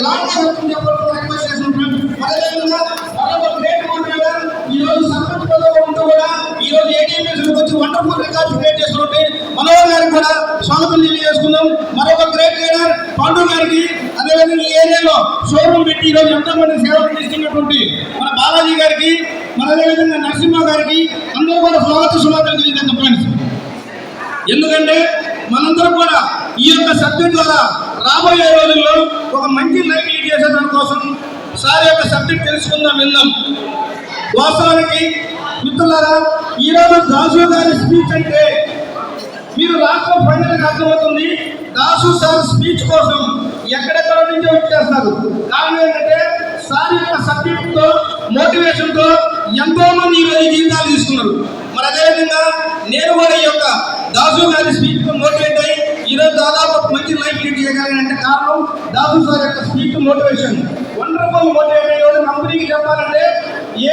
Grand చెప్పాలని request చేస్తున్నాం అదేవిధంగా మరొక గ్రేట్ మోటివేటర్ ఈ రోజు సర్పంచ్ పదవిలో ఉంటూ కూడా ఈ రోజు ఏటీఎంఎస్ వచ్చి వండర్ఫుల్ రికార్డ్స్ క్రియేట్ చేస్తుంటే మనోహర్ గారికి కూడా స్వాగతం తెలియజేసుకుందాం మరొక గ్రేట్ లీడర్ పాండు గారికి అదేవిధంగా ఈ ఏరియాలో షోరూమ్ పెట్టి ఈ రోజు ఎంతో మంది సేవలు అందిస్తున్నటువంటి మన బాలాజీ గారికి మన అదేవిధంగా నరసింహ గారికి అందరూ కూడా స్వాగత సుమాతలు తెలియజేద్దాం ఫ్రెండ్స్ ఎందుకంటే మనందరం కూడా ఈ యొక్క సబ్జెక్ట్ ద్వారా రాబోయే రోజుల్లో ఒక మంచి లైఫ్ లీడ్ చేసే దానికోసం సార్ యొక్క సబ్జెక్ట్ తెలుసుకుందాం విందాం. వాస్తవానికి మిత్రులారా ఈరోజు దాసు గారి స్పీచ్ అంటే మీరు రాష్ట్ర ఫైనల్ అర్థమవుతుంది. దాసు సార్ స్పీచ్ కోసం ఎక్కడెక్కడ నుంచో వచ్చేస్తారు. కారణం ఏంటంటే సార్ యొక్క సబ్జెక్ట్తో మోటివేషన్తో ఎంతో మంది ఈరోజు ఈ జీవితాలు తీసుకున్నారు. మరి అదేవిధంగా నేను కూడా ఈ యొక్క దాసు గారి స్పీచ్తో మోటివేట్ అయ్యి ఈరోజు దాదాపు మంచి లైఫ్ లీడ్ చేయగలిగినంటే కారణం దాసు సార్ యొక్క స్పీచ్ మోటివేషన్. వండర్ఫుల్ మోటివేట్ అయ్యే కంపెనీకి చెప్పాలంటే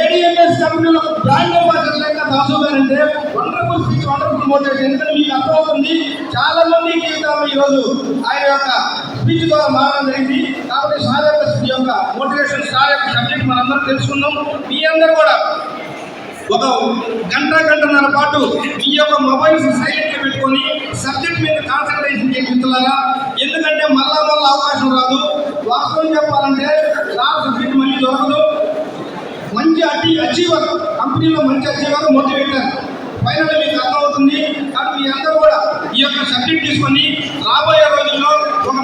ఏడిఎంఎస్ కంపెనీలో ఒక బ్రాండ్ అంబాసిడర్ లేక దాసు గారు అంటే వండర్ఫుల్ స్పీచ్ వండర్ఫుల్ మోటివేషన్ ఎందుకంటే మీకు అర్థమవుతుంది చాలా మంది జీవితంలో ఈరోజు ఆయన యొక్క స్పీచ్ ద్వారా మారడం జరిగింది. కాబట్టి సార్ యొక్క యొక్క మోటివేషన్ సార్ యొక్క సబ్జెక్ట్ మనందరం తెలుసుకుందాం. మీ అందరూ కూడా ఒక గంట గంటన్నర పాటు మీ యొక్క మొబైల్స్ సైలెంట్ పెట్టుకొని సబ్జెక్ట్ మీద కాన్సన్ట్రేషన్ చేయించాలా ఎందుకంటే మళ్ళా మళ్ళీ అవకాశం రాదు. వాస్తవం చెప్పాలంటే సార్ సీట్ మళ్ళీ దొరకదు. మంచి అటీ అచీవర్ కంపెనీలో మంచి అచీవర్ మోటివేటర్. ఫైనల్ మీకు అర్థమవుతుంది. కాబట్టి మీ అందరూ కూడా ఈ యొక్క సబ్జెక్ట్ తీసుకొని రాబోయే రోజుల్లో ఒక